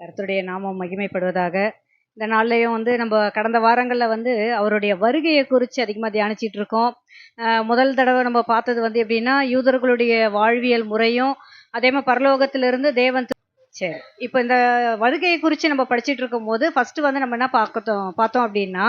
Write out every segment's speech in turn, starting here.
கருத்துடைய நாமம் மகிமைப்படுவதாக. இந்த நாள்லையும் வந்து நம்ம கடந்த வாரங்களில் வந்து அவருடைய வருகையை குறித்து அதிகமாக தியானிச்சிட்டு இருக்கோம். முதல் தடவை நம்ம பார்த்தது வந்து எப்படின்னா யூதர்களுடைய வாழ்வியல் முறையும் அதே மாதிரி பரலோகத்திலிருந்து தேவன் சரி இப்போ இந்த வருகையை குறித்து நம்ம படிச்சிட்டு இருக்கும்போது ஃபர்ஸ்ட் வந்து நம்ம என்ன பார்க்கத்தோம் பார்த்தோம் அப்படின்னா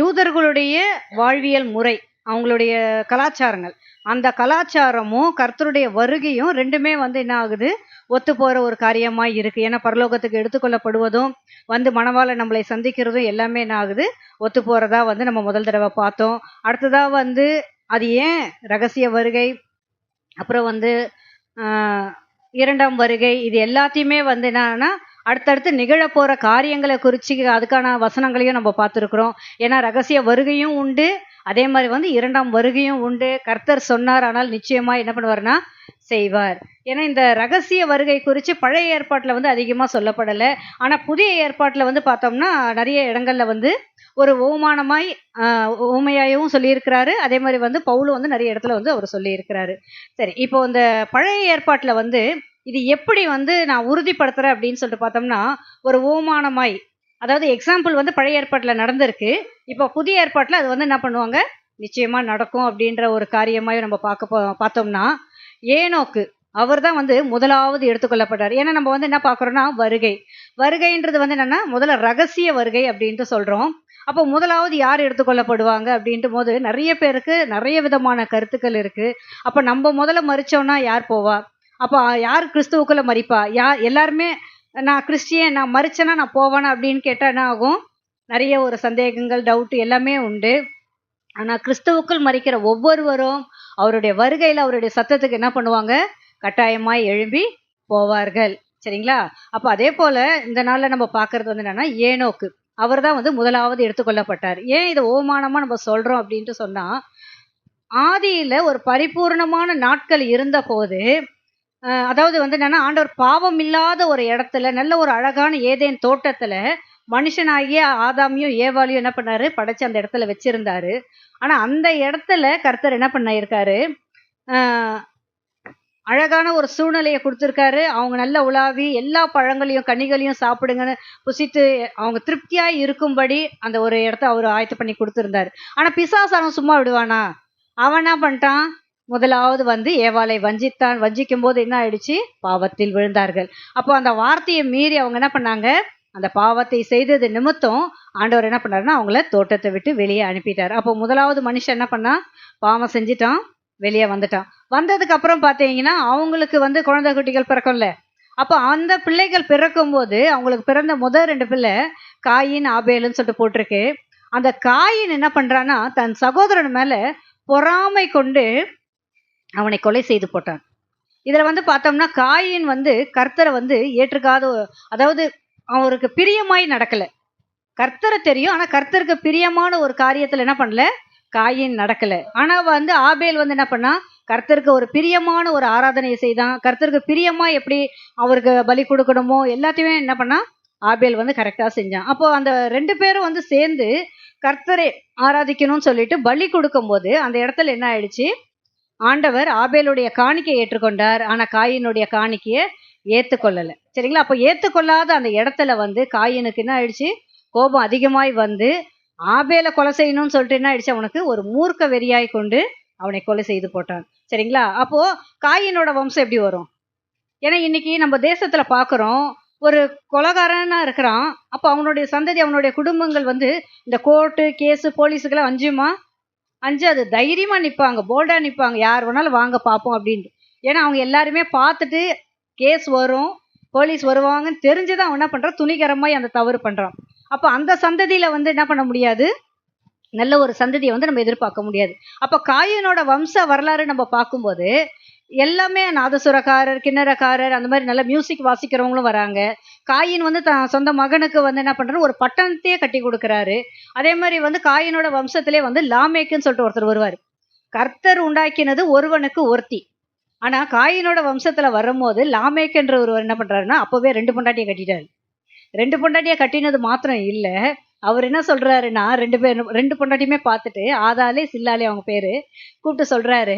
யூதர்களுடைய வாழ்வியல் முறை அவங்களுடைய கலாச்சாரங்கள். அந்த கலாச்சாரமும் கர்த்தருடைய வருகையும் ரெண்டுமே வந்து என்ன ஆகுது? ஒத்து போற ஒரு காரியமா இருக்கு. ஏன்னா பரலோகத்துக்கு எடுத்துக்கொள்ளப்படுவதும் வந்து மணவாள நம்மளை சந்திக்கிறதும் எல்லாமே என்ன ஆகுது? ஒத்து போறதா வந்து நம்ம முதல் தடவை பார்த்தோம். அடுத்ததா வந்து அது ஏன் ரகசிய வருகை? அப்புறம் வந்து இரண்டாம் வருகை இது எல்லாத்தையுமே வந்து என்னன்னா அடுத்தடுத்து நிகழப்போகிற காரியங்களை குறித்து அதுக்கான வசனங்களையும் நம்ம பார்த்துருக்குறோம். ஏன்னா ரகசிய வருகையும் உண்டு. அதே மாதிரி வந்து இரண்டாம் வருகையும் உண்டு. கர்த்தர் சொன்னார் ஆனால் நிச்சயமாக என்ன பண்ணுவார்னா செய்வார். ஏன்னா இந்த ரகசிய வருகை குறித்து பழைய ஏற்பாட்டில் வந்து அதிகமாக சொல்லப்படலை. ஆனால் புதிய ஏற்பாட்டில் வந்து பார்த்தோம்னா நிறைய இடங்களில் வந்து ஒரு ஓமானமாய் ஆஹ், ஊமையாகவும் சொல்லியிருக்கிறாரு. அதே மாதிரி வந்து பவுலும் வந்து நிறைய இடத்துல வந்து அவர் சொல்லியிருக்கிறாரு. சரி இப்போ இந்த பழைய ஏற்பாட்டில் வந்து இது எப்படி வந்து நான் உறுதிப்படுத்துறேன் அப்படின்னு சொல்லிட்டு பார்த்தோம்னா ஒரு ஓமானமாய் அதாவது எக்ஸாம்பிள் வந்து பழைய ஏற்பாட்டில் நடந்திருக்கு. இப்போ புதிய ஏற்பாட்டில் அது வந்து என்ன பண்ணுவாங்க? நிச்சயமாக நடக்கும் அப்படின்ற ஒரு காரியமாய் நம்ம பார்க்க போ- பார்த்தோம்னா ஏனோக்கு அவர் தான் வந்து முதலாவது எடுத்துக்கொள்ளப்பட்டார். ஏன்னா நம்ம வந்து என்ன பார்க்குறோம்னா வருகை. வருகைன்றது வந்து என்னென்னா முதல்ல ரகசிய வருகை அப்படின்ட்டு சொல்கிறோம் அப்போ முதலாவது யார் எடுத்துக்கொள்ளப்படுவாங்க அப்படின்ட்டு போது நிறைய பேருக்கு நிறைய விதமான கருத்துக்கள் இருக்குது அப்போ நம்ம முதல்ல மறிச்சோன்னா யார் போவா? அப்போ யார் கிறிஸ்துவுக்குள்ள மறிப்பா? யார் எல்லாருமே நான் கிறிஸ்டியன் நான் மறிச்சேன்னா நான் போவேனா அப்படின்னு கேட்டால் என்ன ஆகும்? நிறைய ஒரு சந்தேகங்கள் டவுட் எல்லாமே உண்டு. ஆனால் கிறிஸ்துவுக்குள் மறிக்கிற ஒவ்வொருவரும் அவருடைய வருகையில் அவருடைய சத்தத்துக்கு என்ன பண்ணுவாங்க? கட்டாயமாய் எழும்பி போவார்கள். சரிங்களா? அப்போ அதே போல இந்த நாளில் நம்ம பார்க்கறது வந்து என்னன்னா ஏனோக்கு. அவர் தான் வந்து முதலாவது எடுத்துக்கொள்ளப்பட்டார் ஏன் இதை ஓமானமாக நம்ம சொல்றோம் அப்படின்ட்டு சொன்னா ஆதியில ஒரு பரிபூர்ணமான நாட்கள் இருந்த போது அதாவது வந்து என்னன்னா ஆண்டவர் பாவம் இல்லாத ஒரு இடத்துல நல்ல ஒரு அழகான ஏதேன் தோட்டத்துல மனுஷனாகிய ஆதாமியும் ஏவாளையும் என்ன பண்ணாரு? படைச்சு அந்த இடத்துல வச்சிருந்தாரு. ஆனா அந்த இடத்துல கர்த்தர் என்ன பண்ணிருக்காரு அழகான ஒரு சூழ்நிலையை கொடுத்துருக்காரு. அவங்க நல்ல உலாவி எல்லா பழங்களையும் கனிகளையும் சாப்பிடுங்கன்னு புசித்து அவங்க திருப்தியாக இருக்கும்படி அந்த ஒரு இடத்த அவர் ஆயத்து பண்ணி கொடுத்துருந்தாரு. ஆனால் பிசாசாரம் சும்மா விடுவானா? அவன் என்ன பண்ணிட்டான்? முதலாவது வந்து ஏவாளை வஞ்சித்தான் வஞ்சிக்கும் போது என்ன ஆயிடுச்சு? பாவத்தில் விழுந்தார்கள். அப்போ அந்த வார்த்தையை மீறி அவங்க என்ன பண்ணாங்க? அந்த பாவத்தை செய்தது நிமித்தம் ஆண்டவர் என்ன பண்ணாருன்னா அவங்கள தோட்டத்தை விட்டு வெளியே அனுப்பிட்டார். அப்போ முதலாவது மனுஷன் என்ன பண்ணா பாவம் செஞ்சிட்டான் வெளியே வந்துட்டான். வந்ததுக்கு அப்புறம் பார்த்தீங்கன்னா அவங்களுக்கு வந்து குழந்தை குட்டிகள் பிறக்கும்ல. அப்போ அந்த பிள்ளைகள் பிறக்கும் போது அவங்களுக்கு பிறந்த முதல் ரெண்டு பிள்ளை காயின் ஆபேலுன்னு சொல்லிட்டு போட்டிருக்கு. அந்த காயின் என்ன பண்றான்னா தன் சகோதரன் மேல பொறாமை கொண்டு அவனை கொலை செய்து போட்டான். இதில் வந்து பார்த்தோம்னா காயின் வந்து கர்த்தரை வந்து ஏற்றுக்காத அதாவது அவருக்கு பிரியமாய் நடக்கல. கர்த்தரை தெரியும் ஆனால் கர்த்தருக்கு பிரியமான ஒரு காரியத்தில் என்ன பண்ணல? காயின் நடக்கலை. ஆனால் வந்து ஆபேல் வந்து என்ன பண்ணா? கர்த்தருக்கு ஒரு பிரியமான ஒரு ஆராதனையை செய்தான். கர்த்தருக்கு பிரியமா எப்படி அவருக்கு பலி கொடுக்கணுமோ எல்லாத்தையுமே என்ன பண்ணா? ஆபேல் வந்து கரெக்டாக செஞ்சான். அப்போ அந்த ரெண்டு பேரும் வந்து சேர்ந்து கர்த்தரை ஆராதிக்கணும்னு சொல்லிட்டு பலி கொடுக்கும்போது அந்த இடத்துல என்ன ஆயிடுச்சு? ஆண்டவர் ஆபேலுடைய காணிக்கை ஏற்றுக்கொண்டார் ஆனால் காயினுடைய காணிக்கையை ஏற்றுக்கொள்ளலை சரிங்களா? அப்போ ஏற்றுக்கொள்ளாத அந்த இடத்துல வந்து காயினுக்கு என்ன ஆயிடுச்சு? கோபம் அதிகமாய் வந்து ஆபேலை கொலை செய்யணும்னு சொல்லிட்டு என்ன ஆயிடுச்சு? அவனுக்கு ஒரு மூர்க்க வெறியாய் கொண்டு அவனை கொலை செய்து போட்டான். சரிங்களா? அப்போ காயினோட வம்சம் எப்படி வரும்? ஏன்னா இன்னைக்கு நம்ம தேசத்துல பாக்குறோம் ஒரு கொலகாரனா இருக்கிறான் அப்போ அவனுடைய சந்ததி அவனுடைய குடும்பங்கள் வந்து இந்த கோர்ட்டு கேஸு போலீஸுக்கெல்லாம் அஞ்சுமா? அஞ்சு அது தைரியமா நிற்பாங்க போல்டா நிற்பாங்க யார் வேணாலும் வாங்க பார்ப்போம் அப்படின்ட்டு. ஏன்னா அவங்க எல்லாருமே பார்த்துட்டு கேஸ் வரும் போலீஸ் வருவாங்கன்னு தெரிஞ்சுதான் அவன் என்ன பண்றான்? துணிகரமாய் அந்த தவறு பண்றான். அப்போ அந்த சந்ததியில வந்து என்ன பண்ண முடியாது? நல்ல ஒரு சந்ததியை வந்து நம்ம எதிர்பார்க்க முடியாது. அப்போ காயினோட வம்ச வரலாறு நம்ம பார்க்கும்போது எல்லாமே நாதசுரக்காரர் கிண்ணறக்காரர் அந்த மாதிரி நல்ல மியூசிக் வாசிக்கிறவங்களும் வராங்க. காயின் வந்து தான் சொந்த மகனுக்கு வந்து என்ன பண்ணுறாரு ஒரு பட்டணத்தையே கட்டி கொடுக்குறாரு. அதே மாதிரி வந்து காயினோட வம்சத்திலே வந்து லாமேக்குன்னு சொல்லிட்டு ஒருத்தர் வருவார். கர்த்தர் உண்டாக்கினது ஒருவனுக்கு ஒருத்தி. ஆனா காயினோட வம்சத்துல வரும்போது லாமேக்குன்ற ஒருவர் என்ன பண்றாருன்னா அப்பவே ரெண்டு பொண்டாட்டியை கட்டிட்டாரு. ரெண்டு பொண்டாட்டியை கட்டினது மாத்திரம் இல்லை. அவர் என்ன சொல்றாருன்னா ரெண்டு பேர் ரெண்டு பொண்டாட்டியுமே பார்த்துட்டு ஆதாலே சில்லாலே அவங்க பேரு கூப்பிட்டு சொல்றாரு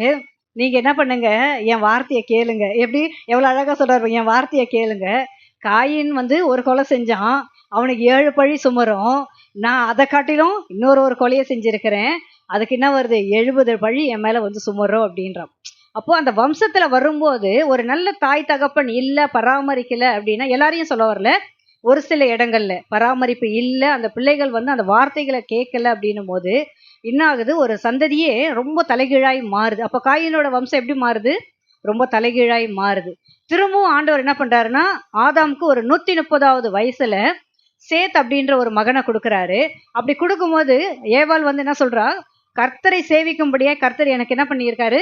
நீங்க என்ன பண்ணுங்க? என் வார்த்தையை கேளுங்க. எப்படி? எவ்வளவு அழகா சொல்றாரு என் வார்த்தையை கேளுங்க. காயின் வந்து ஒரு கொலை செஞ்சான். அவனுக்கு ஏழு பழி சுமரும். நான் அதை காட்டிலும் இன்னொரு ஒரு கொலையை செஞ்சிருக்கிறேன். அதுக்கு என்ன வருது? எழுபது பழி என் மேல வந்து சுமரும் அப்படின்றான். அப்போ அந்த வம்சத்துல வரும்போது ஒரு நல்ல தாய் தகப்பன் இல்ல பராமரிக்கல அப்படின்னா எல்லாரையும் சொல்ல வரல. ஒரு சில இடங்கள்ல பராமரிப்பு இல்ல அந்த பிள்ளைகள் வந்து அந்த வார்த்தைகளை கேட்கல அப்படின்னும் போது என்ன ஆகுது ஒரு சந்ததியே ரொம்ப தலைகீழாய் மாறுது. அப்போ காயினோட வம்சம் எப்படி மாறுது? ரொம்ப தலைகீழாய் மாறுது. திரும்பவும் ஆண்டவர் என்ன பண்றாருன்னா ஆதாமுக்கு ஒரு நூத்தி முப்பதாவது வயசுல சேத் அப்படின்ற ஒரு மகனை கொடுக்குறாரு. அப்படி கொடுக்கும்போது ஏவாள் வந்து என்ன சொல்றா? கர்த்தரை சேவிக்கும்படியா கர்த்தர் எனக்கு என்ன பண்ணியிருக்காரு?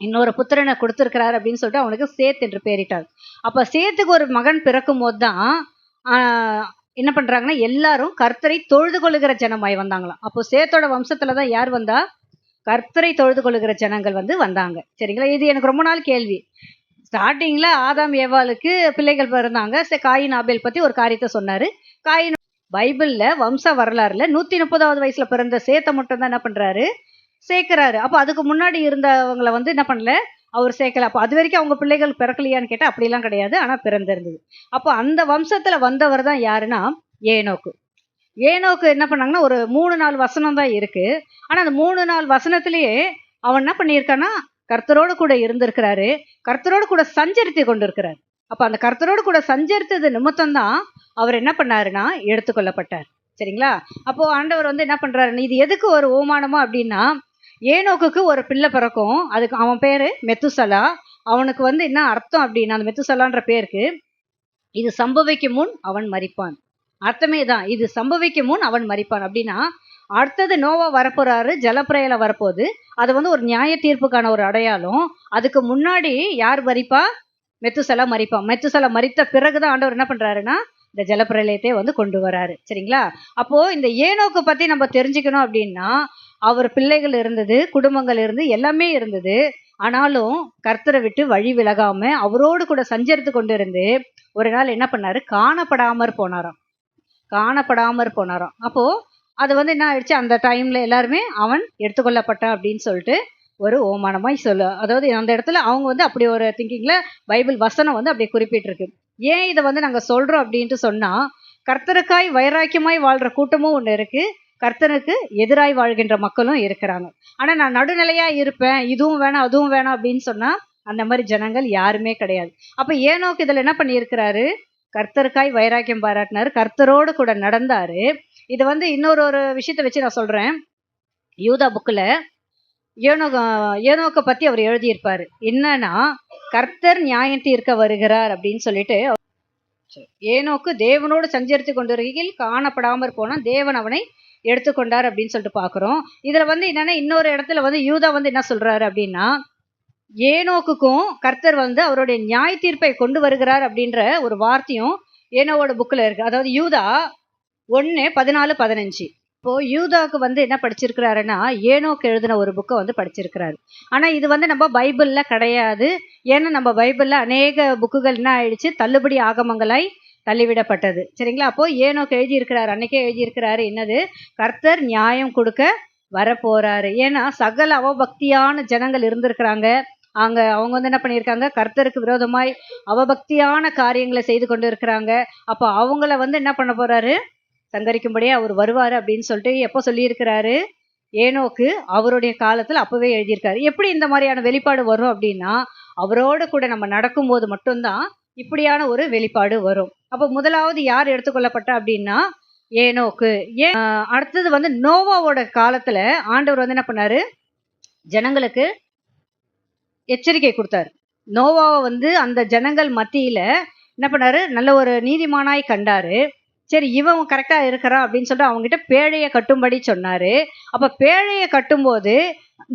இன்னொரு புத்திரனை கொடுத்துருக்கிறாரு அப்படின்னு சொல்லிட்டு அவனுக்கு சேத் என்று பேரிட்டார் அப்ப சேத்துக்கு ஒரு மகன் பிறக்கும் போது தான் என்ன பண்றாங்கன்னா எல்லாரும் கர்த்தரை தொழுது கொள்ளுகிற ஜனமாய் வந்தாங்களாம். அப்போ சேத்தோட வம்சத்துல தான் யார் வந்தா? கர்த்தரை தொழுது கொள்ளுகிற ஜனங்கள் வந்து வந்தாங்க. சரிங்களா? இது எனக்கு ரொம்ப நாள் கேள்வி. ஸ்டார்டிங்ல ஆதாம் ஏவாளுக்கு பிள்ளைகள் பிறந்தாங்க. சரி, காயின் ஆபேல் பத்தி ஒரு காரியத்தை சொன்னாரு. காயின் பைபிள்ல வம்ச வரலாறுல நூத்தி முப்பதாவது வயசுல பிறந்த சேத்தை மட்டும் தான் என்ன பண்றாரு? சேர்க்கிறாரு. அப்போ அதுக்கு முன்னாடி இருந்தவங்களை வந்து என்ன பண்ணல? அவர் சேர்க்கல. அப்போ அது வரைக்கும் அவங்க பிள்ளைகள் பிறக்கலையான்னு கேட்டால் அப்படிலாம் கிடையாது. ஆனால் பிறந்திருந்தது. அப்போ அந்த வம்சத்தில் வந்தவர் தான் யாருன்னா ஏனோக்கு. ஏனோக்கு என்ன பண்ணாங்கன்னா ஒரு மூணு நாலு வசனம் தான் இருக்கு. ஆனால் அந்த மூணு நாலு வசனத்திலேயே அவன் என்ன பண்ணியிருக்கான்னா கர்த்தரோடு கூட இருந்திருக்கிறாரு. கர்த்தரோடு கூட சஞ்சரித்து கொண்டிருக்கிறார். அப்போ அந்த கர்த்தரோடு கூட சஞ்சரித்தது நிமித்தம் தான் அவர் என்ன பண்ணாருன்னா எடுத்துக்கொள்ளப்பட்டார் சரிங்களா? அப்போ ஆண்டவர் வந்து என்ன பண்றாரு இது எதுக்கு ஒரு ஓமானமா அப்படின்னா ஏனோக்குக்கு ஒரு பிள்ளை பிறக்கும். அதுக்கு அவன் பேரு மெத்துசலா. அவனுக்கு வந்து என்ன அர்த்தம் அப்படின்னா அந்த மெத்துசலான்ற பேருக்கு இது சம்பவிக்கும் முன் அவன் மறிப்பான் அர்த்தமே தான் இது சம்பவிக்கும் முன் அவன் மறிப்பான் அப்படின்னா அடுத்தது நோவா வரப்போறாரு ஜலப்பிரயில வரப்போகுது. அது வந்து ஒரு நியாய தீர்ப்புக்கான ஒரு அடையாளம். அதுக்கு முன்னாடி யார் மறிப்பா மெத்துசலா மறிப்பான் மெத்துசலா மறித்த பிறகுதான் ஆண்டவர் என்ன பண்றாருன்னா இந்த ஜலப்பிரளயத்தை வந்து கொண்டு வராரு. சரிங்களா? அப்போ இந்த ஏனோக்கு பத்தி நம்ம தெரிஞ்சுக்கணும் அப்படின்னா அவர் பிள்ளைகள் இருந்தது குடும்பங்கள் இருந்து எல்லாமே இருந்தது. ஆனாலும் கர்த்தரை விட்டு வழி விலகாம அவரோடு கூட சஞ்சரித்து கொண்டு இருந்து ஒரு நாள் என்ன பண்ணாரு? காணப்படாமற் போனாராம். காணப்படாமற் போனாராம். அப்போ அது வந்து என்ன ஆயிடுச்சு? அந்த டைம்ல எல்லாருமே அவன் எடுத்துக்கொள்ளப்பட்டான் அப்படின்னு சொல்லிட்டு ஒரு ஓமானமாய் சொல்லு. அதாவது அந்த இடத்துல அவங்க வந்து அப்படி ஒரு திங்கிங்ல பைபிள் வசனம் வந்து அப்படியே குறிப்பிட்டிருக்கு. ஏன் இதை வந்து நாங்கள் சொல்றோம் அப்படின்ட்டு சொன்னா கர்த்தருக்காய் வைராக்கியமாய் வாழ்ற கூட்டமும் ஒன்று இருக்கு. கர்த்தனுக்கு எதிராய் வாழ்கின்ற மக்களும் இருக்கிறாங்க. ஆனா நான் நடுநிலையா இருப்பேன் இதுவும் வேணாம் அதுவும் வேணாம் அப்படின்னு சொன்னா அந்த மாதிரி ஜனங்கள் யாருமே கிடையாது. அப்ப ஏனோக்கு இதுல என்ன பண்ணியிருக்கிறாரு? கர்த்தருக்காய் வைராக்கியம் பாராட்டினாரு. கர்த்தரோடு கூட நடந்தாரு. இது வந்து இன்னொரு ஒரு விஷயத்தை வச்சு நான் சொல்றேன். யூதா புக்கில் ஏனோக ஏனோக்கை பற்றி அவர் எழுதியிருப்பார். என்னன்னா கர்த்தர் நியாயம் தீர்க்க வருகிறார் அப்படின்னு சொல்லிட்டு ஏனோக்கு தேவனோடு சஞ்சரித்து கொண்டிருக்கையில் காணப்படாமற் போனால் தேவன் அவனை எடுத்துக்கொண்டார் அப்படின்னு சொல்லிட்டு பார்க்குறோம். இதில் வந்து என்னன்னா இன்னொரு இடத்துல வந்து யூதா வந்து என்ன சொல்கிறாரு அப்படின்னா ஏனோக்குக்கும் கர்த்தர் வந்து அவருடைய நியாய தீர்ப்பை கொண்டு வருகிறார் அப்படின்ற ஒரு வார்த்தையும் ஏனோவோட புக்கில் இருக்குது அதாவது யூதா ஒன்று பதினாலு பதினஞ்சு. இப்போ யூதாவுக்கு வந்து என்ன படிச்சிருக்கிறாருன்னா ஏனோக்கு எழுதின ஒரு புக்கை வந்து படிச்சிருக்கிறாரு. ஆனால் இது வந்து நம்ம பைபிளில் கிடையாது. ஏன்னா நம்ம பைபிளில் அநேக புக்குகள் என்ன ஆயிடுச்சு? தள்ளுபடி ஆகமங்களாய் தள்ளிவிடப்பட்டது. சரிங்களா? அப்போ ஏனோக்கு எழுதியிருக்கிறாரு அன்னைக்கே எழுதியிருக்கிறாரு என்னது? கர்த்தர் நியாயம் கொடுக்க வரப்போறாரு. ஏன்னா சகல அவபக்தியான ஜனங்கள் இருந்திருக்கிறாங்க. அங்க அவங்க வந்து என்ன பண்ணியிருக்காங்க? கர்த்தருக்கு விரோதமாய் அவபக்தியான காரியங்களை செய்து கொண்டு இருக்கிறாங்க அப்போ அவங்கள வந்து என்ன பண்ண போறாரு? சங்கரிக்கும்படியே அவர் வருவார் அப்படின்னு சொல்லிட்டு எப்போ சொல்லியிருக்கிறாரு? ஏனோக்கு அவருடைய காலத்தில் அப்போவே எழுதியிருக்காரு. எப்படி இந்த மாதிரியான வெளிப்பாடு வரும் அப்படின்னா அவரோட கூட நம்ம நடக்கும்போது மட்டும்தான் இப்படியான ஒரு வெளிப்பாடு வரும். அப்போ முதலாவது யார் எடுத்துக்கொள்ளப்பட்ட அப்படின்னா ஏனோக்கு. ஏன் அடுத்தது வந்து நோவாவோட காலத்துல ஆண்டவர் வந்து என்ன பண்ணாரு? ஜனங்களுக்கு எச்சரிக்கை கொடுத்தாரு. நோவாவை வந்து அந்த ஜனங்கள் மத்தியில என்ன பண்ணாரு? நல்ல ஒரு நீதிமானாய் கண்டாரு. சரி இவன் கரெக்டா இருக்கிறான் அப்படின்னு சொல்லிட்டு அவங்க கிட்ட பேழையை கட்டும்படி சொன்னாரு. அப்ப பேழையை கட்டும்போது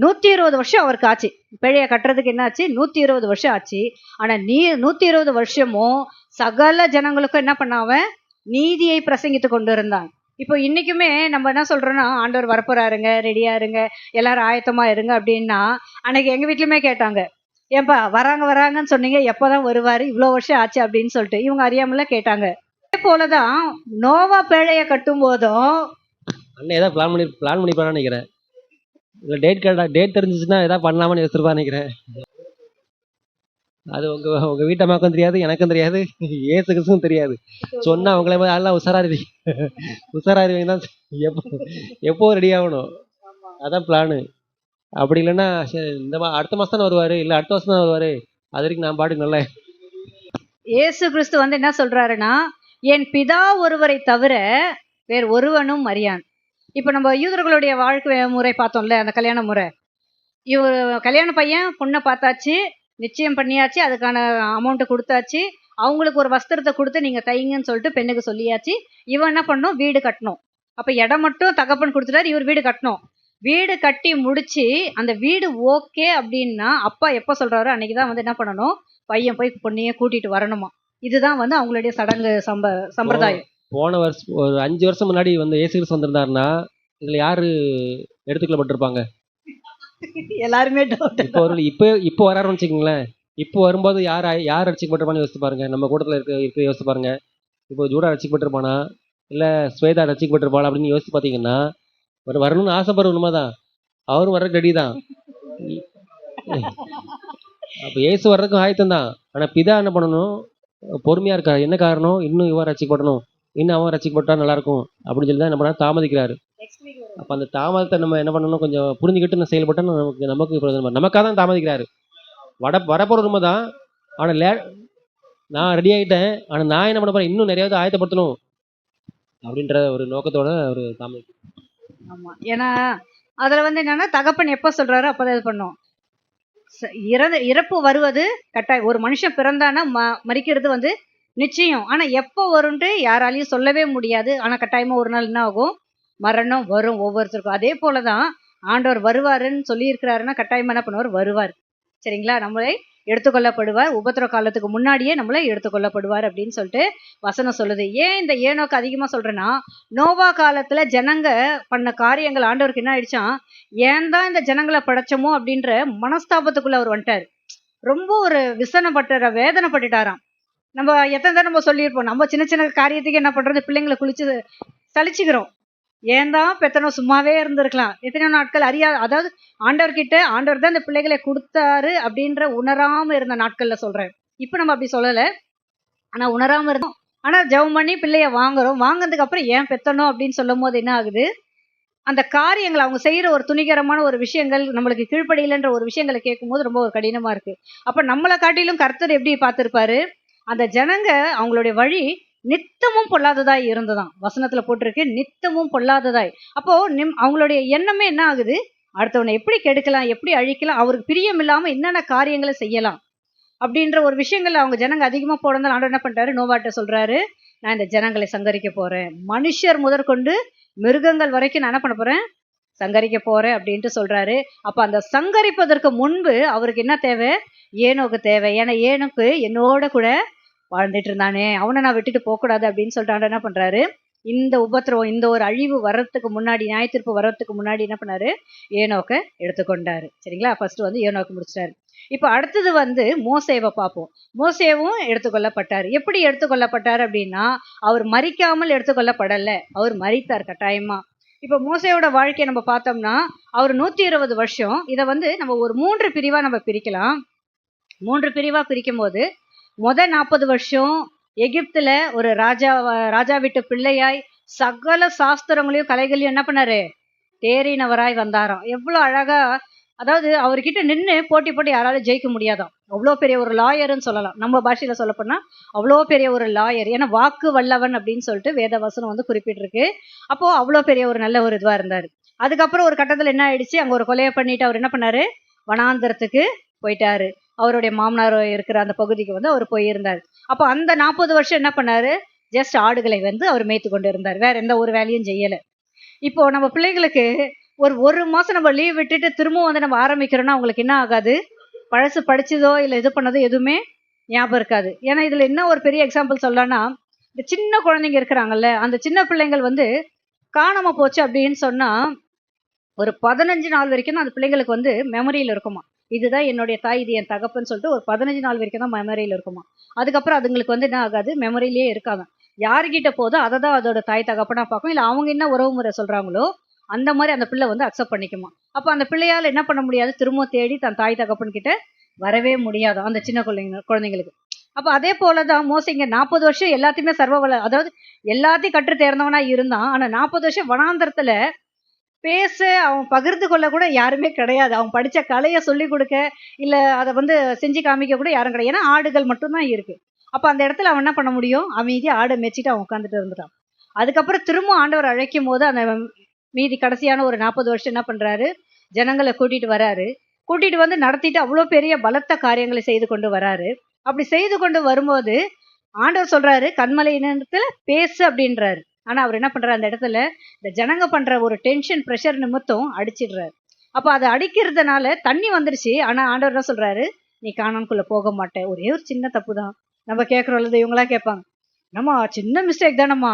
நூத்தி இருபது வருஷம் அவருக்கு ஆச்சு. பிழையை கட்டுறதுக்கு என்ன ஆச்சு நூத்தி இருபது வருஷம் ஆச்சு. ஆனா நீ நூத்தி இருபது வருஷமும் சகல ஜனங்களுக்கும் என்ன பண்ணாவன் நீதியை பிரசங்கித்து கொண்டு இருந்தான் இப்போ இன்னைக்குமே நம்ம என்ன சொல்றோம்னா ஆண்டவர் வரப்போறாருங்க ரெடியா இருங்க எல்லாரும் ஆயத்தமா இருங்க அப்படின்னா அன்னைக்கு எங்க வீட்லயுமே கேட்டாங்க. ஏன்பா வராங்க வராங்கன்னு சொன்னீங்க எப்போதான் வருவார்? இவ்வளோ வருஷம் ஆச்சு அப்படின்னு சொல்லிட்டு இவங்க அறியாமல கேட்டாங்க. அதே போலதான் நோவா பேழையை கட்டும் போதும் அண்ணன் ஏதாவது பிளான் பண்ணி பிளான் பண்ணி நினைக்கிறேன். இல்லை டேட் கேட்டா டேட் தெரிஞ்சிச்சுன்னா எதாவது பண்ணலாமான்னு யோசிச்சிருப்பா நினைக்கிறேன். அது உங்க உங்க வீட்டம்மாக்கும் தெரியாது எனக்கும் தெரியாது ஏசு கிறிஸ்துவும் தெரியாது. சொன்னா உங்களை மாதிரி எல்லாம் உஷாரா உஷாராருவீங்க தான் எப்போ எப்போ ரெடி ஆகணும்? அதான் பிளானு அப்படி இல்லைன்னா சரி, இந்த மா அடுத்த மாதம் தானே வருவார்? இல்லை அடுத்த வருஷம் தான் வருவார்? அது வரைக்கும் நான் பாட்டுக்கு நல்லா ஏசு கிறிஸ்து வந்து என்ன சொல்றாருன்னா என் பிதா ஒருவரை தவிர வேறு ஒருவனும் அறியான். இப்போ நம்ம யூதர்களுடைய வாழ்க்கை முறை பார்த்தோம்ல அந்த கல்யாண முறை. இவர் கல்யாண பையன் பொண்ணை பார்த்தாச்சு நிச்சயம் பண்ணியாச்சு அதுக்கான அமௌண்ட்டை கொடுத்தாச்சு அவங்களுக்கு ஒரு வஸ்திரத்தை கொடுத்து நீங்க தைங்கன்னு சொல்லிட்டு பெண்ணுக்கு சொல்லியாச்சு. இவன் என்ன பண்ணணும்? வீடு கட்டணும். அப்ப இடம் மட்டும் தகப்பன் கொடுத்துட்டாரு இவர் வீடு கட்டணும். வீடு கட்டி முடிச்சு அந்த வீடு ஓகே அப்படின்னா அப்பா எப்போ சொல்றாரோ அன்னைக்கு தான் வந்து என்ன பண்ணணும்? பையன் போய் பொண்ணைய கூட்டிட்டு வரணுமா. இதுதான் வந்து அவங்களுடைய சடங்கு சம்ப சம்பிரதாயம். போன வருஷம் ஒரு அஞ்சு வருஷம் முன்னாடி வந்து ஏசு கிறிஸ்து வந்திருந்தாருன்னா இதுல யாரு எடுத்துக்கொள்ளப்பட்டிருப்பாங்க எல்லாருமே. இப்போ ஒரு இப்போ இப்போ வராருன்னு வச்சுக்கோங்களேன் இப்போ வரும்போது யார் யார் ரசிக்கப்பட்டிருப்பான்னு யோசிச்சு பாருங்க. நம்ம கூட்டத்தில் இருக்க இருக்க யோசிச்சு பாருங்க. இப்போ ஜூடா ரசிக்கப்பட்டிருப்பானா? இல்லை ஸ்வேதா ரசிக்கப்பட்டிருப்பாளா அப்படின்னு யோசிச்சு பார்த்தீங்கன்னா ஒரு வரணும்னு ஆசைப்படுற உண்மைதான் அவரும் வர்றதுக்கு ரெடி தான். அப்போ ஏசு வர்றதுக்கும் ஆயத்தம் தான் ஆனால் பிதா என்ன பண்ணணும்? பொறுமையாக இருக்காரு. என்ன காரணம்? இன்னும் இவன் ரசிக்கப்படணும். இன்னும் அவன் ரசிக்கப்பட்டா நல்லா இருக்கும் அப்படின்னு சொல்லி தான் என்ன பண்ணா தாமதிக்கிறாரு. அப்போ அந்த தாமதத்தை நம்ம என்ன பண்ணணும் கொஞ்சம் புரிஞ்சுக்கிட்டு நம்ம செயல்பட்டா நமக்கு நமக்கு பிரயோஜனம் நமக்காக தான் தாமதிக்கிறாரு. வட வரப்போகிற உண்மை தான். ஆனால் லே நான் ரெடி ஆகிட்டேன். ஆனால் நான் என்ன பண்ண போறேன்? இன்னும் நிறையாவது ஆயத்தப்படுத்தணும் அப்படின்ற ஒரு நோக்கத்தோட ஒரு தாமதி ஆமா. ஏன்னா அதுல வந்து என்னன்னா தகப்பன் எப்ப சொல்றாரோ அப்பதான் இது பண்ணும். இறந்து இறப்பு வருவது கட்டாயம். ஒரு மனுஷன் பிறந்தானா ம மறிக்கிறது வந்து நிச்சயம். ஆனா எப்போ வரும்ன்ட்டு யாராலையும் சொல்லவே முடியாது. ஆனா கட்டாயமா ஒரு நாள் என்ன ஆகும்? மரணம் வரும் ஒவ்வொருத்தருக்கும். அதே போலதான் ஆண்டவர் வருவாருன்னு சொல்லி இருக்கிறாருன்னா கட்டாயமா என்ன பண்ணுவார்? வருவார். சரிங்களா? நம்மளை எடுத்துக்கொள்ளப்படுவார். உபத்திர காலத்துக்கு முன்னாடியே நம்மளை எடுத்துக்கொள்ளப்படுவார் அப்படின்னு சொல்லிட்டு வசனம் சொல்லுது. ஏன் இந்த ஏனோக்கு அதிகமாக சொல்றேன்னா நோவா காலத்துல ஜனங்க பண்ண காரியங்கள் ஆண்டவருக்கு என்ன ஆயிடுச்சான் ஏன் தான் இந்த ஜனங்களை படைச்சோமோ அப்படின்ற மனஸ்தாபத்துக்குள்ள அவர் வந்துட்டார். ரொம்ப ஒரு விசனப்பட்டார வேதனைப்பட்டுட்டாராம். நம்ம எத்தனை தடவை நம்ம சொல்லியிருப்போம். நம்ம சின்ன சின்ன காரியத்துக்கு என்ன பண்றது? பிள்ளைங்களை குளிச்சு சலிச்சுக்கிறோம். ஏன் தான் பெத்தனோ சும்மாவே இருந்திருக்கலாம். எத்தனையோ நாட்கள் அறியா அதாவது ஆண்டவர்கிட்ட ஆண்டவர் தான் இந்த பிள்ளைகளை கொடுத்தாரு அப்படின்ற உணராம இருந்த நாட்கள்ல சொல்றேன். இப்போ நம்ம அப்படி சொல்லல. ஆனா உணராம இருந்தோம். ஆனா ஜெபம் பண்ணி பிள்ளைய வாங்குறோம். வாங்கினதுக்கு அப்புறம் ஏன் பெத்தணும் அப்படின்னு சொல்லும் போது என்ன ஆகுது? அந்த காரியங்கள் அவங்க செய்யற ஒரு துணிகரமான ஒரு விஷயங்கள் நம்மளுக்கு கீழ்ப்படியிலன்ற ஒரு விஷயங்களை கேட்கும்போது ரொம்ப ஒரு கடினமா இருக்கு. அப்ப நம்மளை காட்டிலும் கர்த்தர் எப்படி பார்த்திருப்பாரு? அந்த ஜனங்க அவங்களுடைய வழி நித்தமும் பொல்லாததாய் இருந்ததாம். வசனத்துல போட்டிருக்கு நித்தமும் பொல்லாததாய். அப்போ நிம் அவங்களுடைய எண்ணமே என்ன ஆகுது? அடுத்தவனை எப்படி கெடுக்கலாம் எப்படி அழிக்கலாம் அவருக்கு பிரியம் இல்லாம என்னென்ன காரியங்களை செய்யலாம்? அப்படின்ற ஒரு விஷயங்கள் அவங்க ஜனங்க அதிகமா போனதால் ஆண்டவர் என்ன பண்றாரு நோவாட்ட சொல்றாரு நான் இந்த ஜனங்களை சங்கரிக்க போறேன். மனுஷர் முதற்கொண்டு மிருகங்கள் வரைக்கும் நான் என்ன பண்ண போறேன்? சங்கரிக்க போறேன் அப்படின்ட்டு சொல்றாரு. அப்ப அந்த சங்கரிப்பதற்கு முன்பு அவருக்கு என்ன தேவை? ஏனோக்கு தேவை. ஏன்னா ஏனுக்கு என்னோட கூட வாழ்ந்துட்டு இருந்தானே. அவனை நான் விட்டுட்டு போகக்கூடாது அப்படின்னு சொல்லிட்டு என்ன பண்றாரு? இந்த உபத்திரவம் இந்த ஒரு அழிவு வர்றதுக்கு முன்னாடி நியாயத்திற்பு வர்றதுக்கு முன்னாடி என்ன பண்ணாரு? ஏனோக்க எடுத்துக்கொண்டாரு. சரிங்களா? ஃபர்ஸ்ட் வந்து ஏனோக்கு முடிச்சிட்டாரு. இப்போ அடுத்தது வந்து மோசேவை பார்ப்போம். மோசேவும் எடுத்துக்கொள்ளப்பட்டார். எப்படி எடுத்துக்கொள்ளப்பட்டார் அப்படின்னா அவர் மறிக்காமல் எடுத்துக்கொள்ளப்படலை. அவர் மறித்தார் கட்டாயமா. இப்போ மோசையோட வாழ்க்கையை நம்ம பார்த்தோம்னா அவர் நூத்தி இருபது வருஷம் இதை வந்து நம்ம ஒரு மூன்று பிரிவா நம்ம பிரிக்கலாம். மூன்று பிரிவா பிரிக்கும் போது முத நாற்பது வருஷம் எகிப்துல ஒரு ராஜா ராஜா வீட்டு பிள்ளையாய் சகல சாஸ்திரங்களையும் கலைகளையும் என்ன பண்ணாரு? தேறினவராய் வந்தாராம். எவ்வளவு அழகா அதாவது அவர்கிட்ட நின்று போட்டி போட்டு யாராலும் ஜெயிக்க முடியாதாம். அவ்வளோ பெரிய ஒரு லாயர்னு சொல்லலாம். நம்ம பாஷையில் சொல்லப்போனால் அவ்வளோ பெரிய ஒரு லாயர். ஏன்னா வாக்கு வல்லவன் அப்படின்னு சொல்லிட்டு வேத வசனம் வந்து குறிப்பிட்டிருக்கு. அப்போ அவ்வளோ பெரிய ஒரு நல்ல ஒரு இதுவாக இருந்தார். அதுக்கப்புறம் ஒரு கட்டத்தில் என்ன ஆயிடுச்சு? அங்கே ஒரு கொலையை பண்ணிட்டு அவர் என்ன பண்ணாரு? வனாந்தரத்துக்கு போயிட்டாரு. அவருடைய மாமனார் இருக்கிற அந்த பகுதிக்கு வந்து அவர் போயிருந்தார். அப்போ அந்த நாற்பது வருஷம் என்ன பண்ணாரு? ஜஸ்ட் ஆடுகளை வந்து அவர் மேய்த்து கொண்டு இருந்தார் வேற எந்த ஒரு வேலையும் செய்யலை. இப்போ நம்ம பிள்ளைகளுக்கு ஒரு ஒரு மாசம் நம்ம லீவ் விட்டுட்டு திரும்பவும் வந்து நம்ம ஆரம்பிக்கிறோன்னா அவங்களுக்கு என்ன ஆகாது? பழசு படிச்சதோ இல்லை இது பண்ணதோ எதுவுமே ஞாபகம் இருக்காது. ஏன்னா இதுல என்ன ஒரு பெரிய எக்ஸாம்பிள் சொல்லலாம்னா இந்த சின்ன குழந்தைங்க இருக்கிறாங்கல்ல அந்த சின்ன பிள்ளைங்கள் வந்து காணாம போச்சு அப்படின்னு சொன்னா ஒரு பதினஞ்சு நாள் வரைக்கும் அந்த பிள்ளைங்களுக்கு வந்து மெமரியில் இருக்குமா? இதுதான் என்னுடைய தாய் இது என் தகப்பன்னு சொல்லிட்டு ஒரு பதினஞ்சு நாள் வரைக்கும் தான் மெமரியில் இருக்குமா. அதுக்கப்புறம் அதுங்களுக்கு வந்து என்ன ஆகாது? மெமரியிலேயே இருக்காங்க. யாருக்கிட்ட போதோ அதை தான் அதோட தாய் தகப்பனாக பார்க்கும். இல்லை அவங்க என்ன உறவு முறை சொல்கிறாங்களோ அந்த மாதிரி அந்த பிள்ளை வந்து அக்செப்ட் பண்ணிக்குமா. அப்போ அந்த பிள்ளையால் என்ன பண்ண முடியாது? திரும்ப தேடி தன் தாய் தகப்பன்கிட்ட வரவே முடியாது அந்த சின்ன குழந்தைங்க குழந்தைங்களுக்கு. அப்போ அதே போலதான் இங்கே நாற்பது வருஷம் எல்லாத்தையுமே சர்வ வள அதாவது எல்லாத்தையும் கற்று தேர்ந்தவனா இருந்தான். ஆனால் நாற்பது வருஷம் வனாந்தரத்தில் பேச அவன் பகிர்ந்து கொள்ள கூட யாருமே கிடையாது. அவன் படித்த கலையை சொல்லி கொடுக்க இல்லை அதை வந்து செஞ்சு காமிக்க கூட யாரும் கிடையாது. ஏன்னா ஆடுகள் மட்டும்தான் இருக்குது அப்போ அந்த இடத்துல அவன் என்ன பண்ண முடியும்? அமைதி ஆடை மேய்ச்சிட்டு அவன் உட்காந்துட்டு இருந்துட்டான். அதுக்கப்புறம் திரும்ப ஆண்டவர் அழைக்கும் போது அந்த மீதி கடைசியான ஒரு நாற்பது வருஷம் என்ன பண்ணுறாரு ஜனங்களை கூட்டிகிட்டு வராரு. கூட்டிகிட்டு வந்து நடத்திட்டு அவ்வளோ பெரிய பலத்த காரியங்களை செய்து கொண்டு வராரு. அப்படி செய்து கொண்டு வரும்போது ஆண்டவர் சொல்கிறாரு கண்மலை நேரத்துல பேசு அப்படின்றாரு. ஆனால் அவர் என்ன பண்றாரு? அந்த இடத்துல இந்த ஜனங்க பண்ணுற ஒரு டென்ஷன் ப்ரெஷர் நிமித்தம் அடிச்சிடுறாரு. அப்போ அதை அடிக்கிறதுனால தண்ணி வந்துருச்சு. ஆனால் ஆண்டவர் என்ன சொல்கிறாரு நீ காணான்குள்ளே போக மாட்டேன் ஒரே ஒரு சின்ன தப்பு தான் நம்ம கேட்குறோம்ல இவங்களா கேட்பாங்க. நம்ம சின்ன மிஸ்டேக் தானம்மா.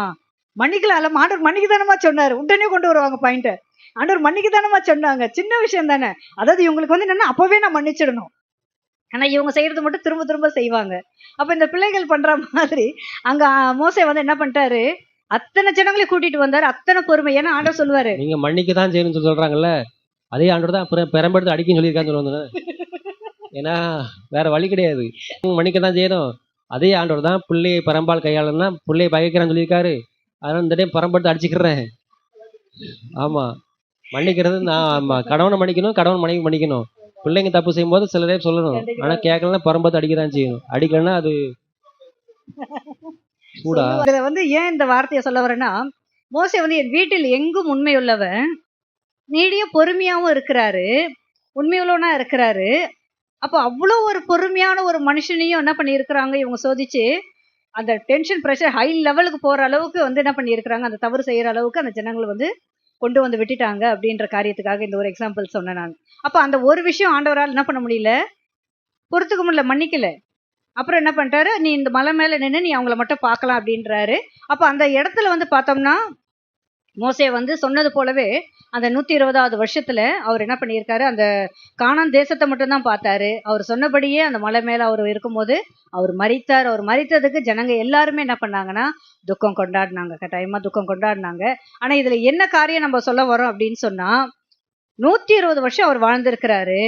மன்னிக்கலாம் ஆண்டவர் மன்னிக்கு தானம்மா சொன்னார். உடனே கொண்டு வருவாங்க பாயிண்ட்டை ஆண்டவர் மன்னிக்கு தானம்மா சொன்னாங்க. சின்ன விஷயம் தானே. அதாவது இவங்களுக்கு வந்து என்னன்னா அப்போவே நான் மன்னிச்சிடணும். ஆனால் இவங்க செய்கிறது மட்டும் திரும்ப திரும்ப செய்வாங்க. அப்போ இந்த பிள்ளைகள் பண்ணுற மாதிரி அங்கே மோசை வந்து என்ன பண்ணிட்டாரு? அத்தனை ஜனங்களையும் கூட்டிட்டு வந்தாரு. அத்தனை பொறுமை. ஏன்னா ஆண்டவர் சொல்லுவாரு. நீங்க மன்னிக்க தான் செய்யணும்னு சொல்லி சொல்றாங்கல்ல? அதே ஆண்டோட தான் பெர- பெரம்பெடுத்து அடிக்கன்னு சொல்லியிருக்கான்னு சொல்லுவாங்க ஏன்னா வேற வழி கிடையாது. மன்னிக்க தான் செய்யணும். அதே ஆண்டோட தான் பிள்ளையை பரம்பால் கையாளனா பிள்ளையை பயக்கிறான்னு சொல்லியிருக்காரு. அதனால இந்த டைம் பரம்பெடுத்து அடிச்சுக்கிறேன். ஆமா. மன்னிக்கிறது நான் ஆமா. கணவனை மன்னிக்கணும் கணவன் மனைவி மன்னிக்கணும். பிள்ளைங்க தப்பு செய்யும்போது சில டைம் சொல்லணும். ஆனா கேட்கலன்னா பரம்பத்து அடிக்க தான் செய்யணும். அடிக்கலன்னா அது சூடா இதுல வந்து ஏன் இந்த வார்த்தையை சொல்ல வரேன்னா மோசே வந்து என் வீட்டில் எங்கும் உண்மையுள்ளவன் நீடிய பொறுமையாவும் இருக்கிறாரு உண்மையுள்ளவனா இருக்கிறாரு. அப்போ அவ்வளோ ஒரு பொறுமையான ஒரு மனுஷனையும் என்ன பண்ணியிருக்கிறாங்க? இவங்க சோதிச்சு அந்த டென்ஷன் ப்ரெஷர் ஹை லெவலுக்கு போற அளவுக்கு வந்து என்ன பண்ணியிருக்கிறாங்க? அந்த தவறு செய்கிற அளவுக்கு அந்த ஜனங்களை வந்து கொண்டு வந்து விட்டுட்டாங்க அப்படின்ற காரியத்துக்காக இந்த ஒரு எக்ஸாம்பிள் சொன்னேன் நான். அப்போ அந்த ஒரு விஷயம் ஆண்டவரால் என்ன பண்ண முடியல? பொறுத்துக்க முடியல மன்னிக்கல. அப்புறம் என்ன பண்ணிட்டாரு? நீ இந்த மலை மேலே நின்று நீ அவங்கள மட்டும் பார்க்கலாம் அப்படின்றாரு. அப்போ அந்த இடத்துல வந்து பார்த்தோம்னா மோசே வந்து சொன்னது போலவே அந்த நூற்றி இருபதாவது வருஷத்தில் அவர் என்ன பண்ணியிருக்காரு? அந்த காணாம் தேசத்தை மட்டும்தான் பார்த்தாரு. அவர் சொன்னபடியே அந்த மலை மேலே அவர் இருக்கும்போது அவர் மறித்தார். அவர் மறித்ததுக்கு ஜனங்க எல்லாருமே என்ன பண்ணாங்கன்னா துக்கம் கொண்டாடினாங்க. கட்டாயமாக துக்கம் கொண்டாடினாங்க. ஆனால் இதில் என்ன காரியம் நம்ம சொல்ல வரோம் அப்படின்னு சொன்னால் நூற்றி இருபது வருஷம் அவர் வாழ்ந்திருக்கிறாரு.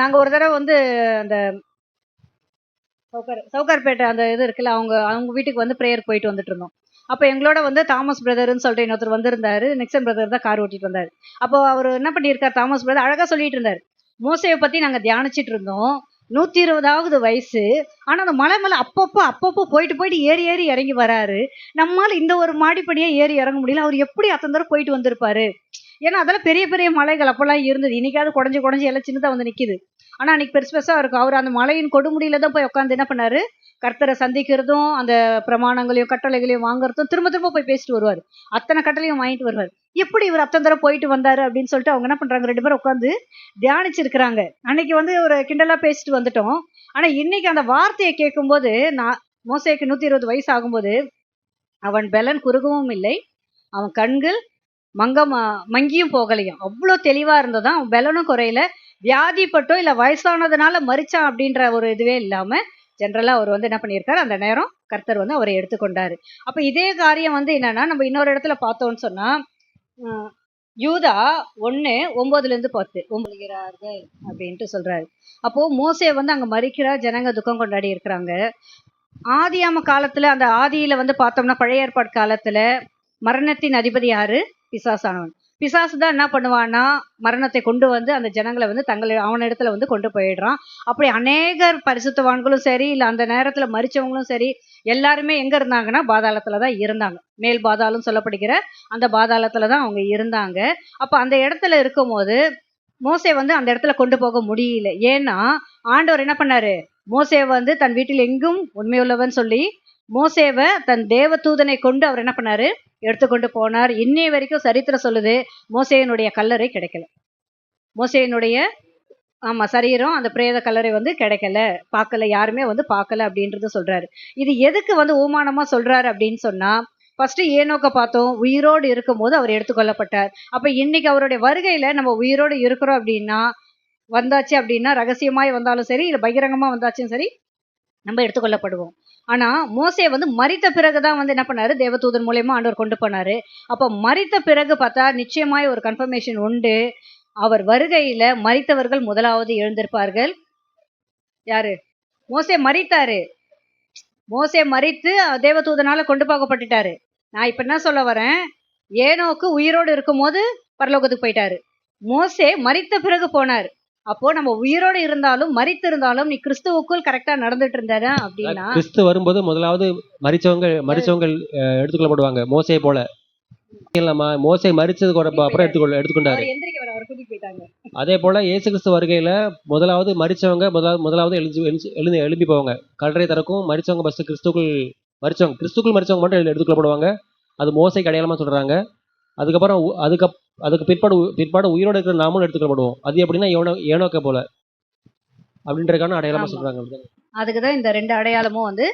நாங்கள் ஒரு தடவை வந்து அந்த சவுகார் சவுகார்பேட்டை அந்த இது இருக்குல்ல அவங்க அவங்க வீட்டுக்கு வந்து ப்ரேயர் போயிட்டு வந்துட்டு இருந்தோம். அப்போ எங்களோட வந்து தாமஸ் பிரதர்னு சொல்லிட்டு இன்னொருத்தர் வந்திருந்தாரு. நிக்சன் பிரதர் தான் கார் ஓட்டிட்டு வந்தாரு. அப்போ அவர் என்ன பண்ணியிருக்காரு தாமஸ் பிரதர் அழகா சொல்லிட்டு இருந்தாரு. மோசையை பத்தி நாங்கள் தியானிச்சிட்டு இருந்தோம். நூத்தி இருபதாவது வயசு. ஆனா அந்த மலை மேலே அப்பப்போ அப்பப்போ போயிட்டு போயிட்டு ஏறி ஏறி இறங்கி வராரு. நம்மால இந்த ஒரு மாடிப்படியே ஏறி இறங்க முடியல. அவர் எப்படி அத்தனை தூரம் போயிட்டு வந்திருப்பாரு? ஏன்னா அதெல்லாம் பெரிய பெரிய மலைகள் அப்பெல்லாம் இருந்தது. இன்னைக்காவது குடஞ்சு குடஞ்சு எல்லாம் சின்னதா வந்து நிக்குது. ஆனால் அன்னைக்கு பெருசு பெருசாக இருக்கும். அவர் அந்த மலையின் கொடுமுடியில தான் போய் உட்காந்து என்ன பண்ணாரு? கர்த்தரை சந்திக்கிறதும் அந்த பிரமாணங்களையும் கட்டளைகளையும் வாங்குறதும் திரும்ப திரும்ப போய் பேசிட்டு வருவார். அத்தனை கட்டளையும் வாங்கிட்டு வருவார். எப்படி இவர் அத்தனை தடவை போயிட்டு வந்தாரு அப்படின்னு சொல்லிட்டு அவங்க என்ன பண்றாங்க? ரெண்டு பேரும் உட்காந்து தியானிச்சிருக்கிறாங்க. அன்னைக்கு வந்து ஒரு கிண்டலா பேசிட்டு வந்துட்டோம். ஆனா இன்னைக்கு அந்த வார்த்தையை கேட்கும்போது நான் மோசைக்கு நூத்தி இருபது வயசு ஆகும்போது அவன் பெலன் குறுகவும் இல்லை. அவன் கண்கள் மங்க மங்கியும் போகலையும். அவ்வளோ தெளிவாக இருந்ததான் அவன் பெலனும் குறையில. வியாதிப்பட்டோ இல்லை வயசானதுனால மறிச்சான் அப்படின்ற ஒரு இதுவே இல்லாம ஜென்ரலா அவர் வந்து என்ன பண்ணியிருக்காரு அந்த நேரம் கர்த்தர் வந்து அவரை எடுத்துக்கொண்டாரு அப்ப இதே காரியம் வந்து என்னன்னா நம்ம இன்னொரு இடத்துல பார்த்தோம்னு சொன்னா யூதா ஒன்று ஒன்பதுல இருந்து பத்து ஒம்புகிறார்கள் அப்படின்ட்டு சொல்றாரு. அப்போ மோசே வந்து அங்கே மறிக்கிற ஜனங்க துக்கம் கொண்டாடி இருக்கிறாங்க. ஆதியாம காலத்துல அந்த ஆதியில வந்து பார்த்தோம்னா பழைய ஏற்பாடு காலத்துல மரணத்தின் அதிபதி யாரு? பிசாசானவன். பிசாசு தான் என்ன பண்ணுவான்னா மரணத்தை கொண்டு வந்து அந்த ஜனங்களை வந்து தங்கள் அவன இடத்துல வந்து கொண்டு போயிடுறான். அப்படி அநேகர் பரிசுத்தவான்களும் சரி இல்ல அந்த நேரத்துல மறிச்சவங்களும் சரி எல்லாருமே எங்க இருந்தாங்கன்னா பாதாளத்தில் தான் இருந்தாங்க. மேல் பாதாளம் சொல்லப்படுகிற அந்த பாதாளத்தில் தான் அவங்க இருந்தாங்க. அப்ப அந்த இடத்துல இருக்கும் போது மோசே வந்து அந்த இடத்துல கொண்டு போக முடியல. ஏன்னா ஆண்டவர் என்ன பண்ணாரு? மோசே வந்து தன் வீட்டில் எங்கும் உண்மையுள்ளவன் சொல்லி மோசேவை தன் தேவ தூதனை கொண்டு அவர் என்ன பண்ணாரு? எடுத்துக்கொண்டு போனார். இன்னைய வரைக்கும் சரித்திரம் சொல்லுது. மோசையனுடைய கல்லறை கிடைக்கல. மோசையனுடைய ஆமாம் சரீரம் அந்த பிரேத கல்லறை வந்து கிடைக்கல. பார்க்கல யாருமே வந்து பார்க்கல அப்படின்றது சொல்றாரு. இது எதுக்கு வந்து ஊமானமா சொல்றாரு அப்படின்னு சொன்னா ஃபர்ஸ்ட் ஏனோக்க பார்த்தோம். உயிரோடு இருக்கும்போது அவர் எடுத்துக்கொள்ளப்பட்டார். அப்ப இன்னைக்கு அவருடைய வருகையில நம்ம உயிரோடு இருக்கிறோம் அப்படின்னா வந்தாச்சு அப்படின்னா ரகசியமாய் வந்தாலும் சரி இல்லை பகிரங்கமாக வந்தாச்சும் சரி நம்ம எடுத்துக்கொள்ளப்படுவோம். ஆனா மோசே வந்து மறித்த பிறகுதான் வந்து என்ன பண்ணாரு? தேவதூதன் மூலயமா ஆண்டவர் கொண்டு போனாரு. அப்ப மறித்த பிறகு பார்த்தா நிச்சயமாய் ஒரு கன்ஃபர்மேஷன் உண்டு. அவர் வருகையில மறித்தவர்கள் முதலாவது எழுந்திருப்பார்கள். யாரு? மோசே மறித்தாரு. மோசே மறித்து தேவதூதனால கொண்டு போகப்பட்டுட்டாரு. நான் இப்ப என்ன சொல்ல வரேன்? ஏனோக்கு உயிரோடு இருக்கும்போது பரலோகத்துக்கு போயிட்டாரு. மோசே மறித்த பிறகு போனார். அப்போ நம்ம உயிரோடு இருந்தாலும் மரித்து இருந்தாலும் நீ கிறிஸ்துவுக்குள் கரெக்டா நடந்துட்டு இருந்தாரு அப்படின்னா? கிறிஸ்து வரும்போது முதலாவது மரிச்சவங்க அஹ், எடுத்துக்கொள்ளப்படுவாங்க. மோசையை போல. இல்லம்மா மோசை மரிச்சதுக்கு ஒரு- அப்புறம் எடுத்துக்கொள்ள எடுத்துக்கொண்டாரு. அதே போல இயேசு கிறிஸ்து வருகையில முதலாவது மரிச்சவங்க முதலாவது முதலாவது எழுந்து எழுந்து- எழும்பி போவாங்க. கல்லறை திறக்கும் மரிச்சவங்க ஃபர்ஸ்ட் கிறிஸ்துக்குள் மரிச்சவங்க கிறிஸ்துக்குள் மரிச்சவங்க மட்டும் எடுத்துக்கொள்ளப்படுவாங்க. அது மோசைக்கு அடையாளமா சொல்றாங்க. அதுக்கப்புறம் அதுக்கு அதுக்கு பிற்பாடு பிற்பாடு உயிரோடு இருக்கிற நாமளும் எடுத்துக்கொள்ளப்படுவோம். அது எப்படின்னா ஏனோ ஏனோக்க போல. அப்படின்றதுக்கான அடையாளமா ஆமா. சொல்றாங்க அப்படிதான். அதுக்குதான் இந்த ரெண்டு அடையாளமும் வந்து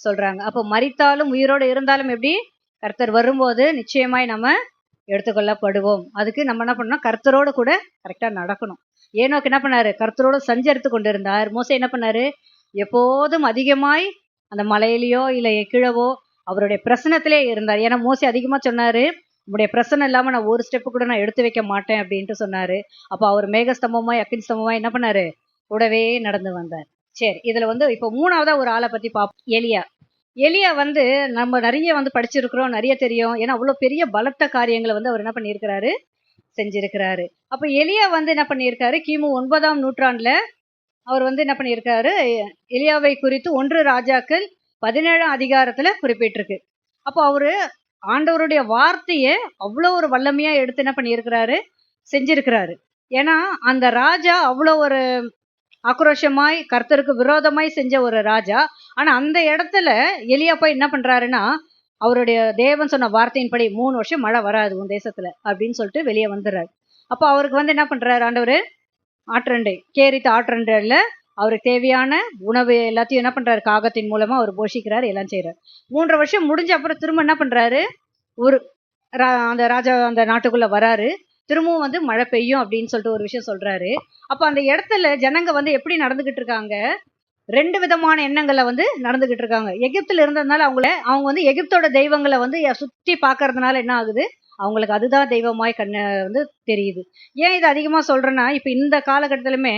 சொல்றாங்க. அப்போ மரித்தாலும் உயிரோடு இருந்தாலும் எப்படி? கர்த்தர் வரும்போது நிச்சயமாய் நம்ம எடுத்துக்கொள்ளப்படுவோம். அதுக்கு நம்ம என்ன பண்ணணும்? கர்த்தரோடு கூட கரெக்டா நடக்கணும். ஏனோக்கு என்ன பண்ணாரு? கர்த்தரோடு சஞ்சரித்து கொண்டிருந்தார். மோசே என்ன பண்ணாரு? எப்போதும் அதிகமாய் அந்த மலையிலயோ இல்ல கீழவோ அவருடைய பிரசனத்திலே இருந்தார். ஏன்னா மோசே அதிகமா சொன்னாரு உங்களுடைய பிரசனம் இல்லாமல் நான் ஒரு ஸ்டெப்பு கூட நான் எடுத்து வைக்க மாட்டேன் அப்படின்ட்டு சொன்னாரு. அப்போ அவர் மேகஸ்தம்பமாய் அக்கினி ஸ்தம்பமாய் என்ன பண்ணாரு? கூடவே நடந்து வந்தார். சரி இதில் வந்து இப்போ மூணாவதாக ஒரு ஆளை பற்றி பார்ப்போம் எலியா. எலியா வந்து நம்ம நிறைய வந்து படிச்சிருக்கிறோம் நிறைய தெரியும். ஏன்னா அவ்வளோ பெரிய பலத்த காரியங்களை வந்து அவர் என்ன பண்ணியிருக்கிறாரு? செஞ்சிருக்கிறாரு. அப்போ எலியா வந்து என்ன பண்ணியிருக்காரு? கிமு ஒன்பதாம் நூற்றாண்டில் அவர் வந்து என்ன பண்ணியிருக்காரு? எலியாவை குறித்து ஒன்று ராஜாக்கள் பதினேழாம் அதிகாரத்தில் குறிப்பிட்டிருக்கு. அப்போ அவர் ஆண்டவருடைய வார்த்தையை அவ்வளோ ஒரு வல்லமையாக எடுத்து என்ன பண்ணியிருக்கிறாரு? செஞ்சிருக்கிறாரு. ஏன்னா அந்த ராஜா அவ்வளோ ஒரு ஆக்ரோஷமாய் கர்த்தருக்கு விரோதமாய் செஞ்ச ஒரு ராஜா. ஆனால் அந்த இடத்துல எலியா போய் என்ன பண்ணுறாருன்னா அவருடைய தேவன் சொன்ன வார்த்தையின்படி மூணு வருஷம் மழை வராது உன் தேசத்தில் அப்படின்னு சொல்லிட்டு வெளியே வந்துடுறாரு. அப்போ அவருக்கு வந்து என்ன பண்ணுறாரு ஆண்டவர்? ஆற்றண்டை கேரித்த ஆற்றண்டைல அவருக்கு தேவையான உணவு எல்லாத்தையும் என்ன பண்ணுறாரு காகத்தின் மூலமாக அவர் போஷிக்கிறார் எல்லாம் செய்கிறார் மூன்றரை வருஷம் முடிஞ்ச அப்புறம் திரும்ப என்ன பண்ணுறாரு ஒரு ரா- அந்த ராஜா அந்த நாட்டுக்குள்ளே வராரு. திரும்பவும் வந்து மழை பெய்யும் அப்படின்னு சொல்லிட்டு ஒரு விஷயம் சொல்கிறாரு அப்போ அந்த இடத்துல ஜனங்க வந்து எப்படி நடந்துக்கிட்டு இருக்காங்க? ரெண்டு விதமான எண்ணங்களை வந்து நடந்துகிட்டு இருக்காங்க. எகிப்தில் இருந்ததுனால அவங்கள அவங்க வந்து எகிப்தோட தெய்வங்களை வந்து சுற்றி பார்க்கறதுனால என்ன ஆகுது? அவங்களுக்கு அதுதான் தெய்வமாய் கண்ண வந்து தெரியுது. ஏன் இது அதிகமாக சொல்கிறேன்னா இப்போ இந்த காலகட்டத்திலுமே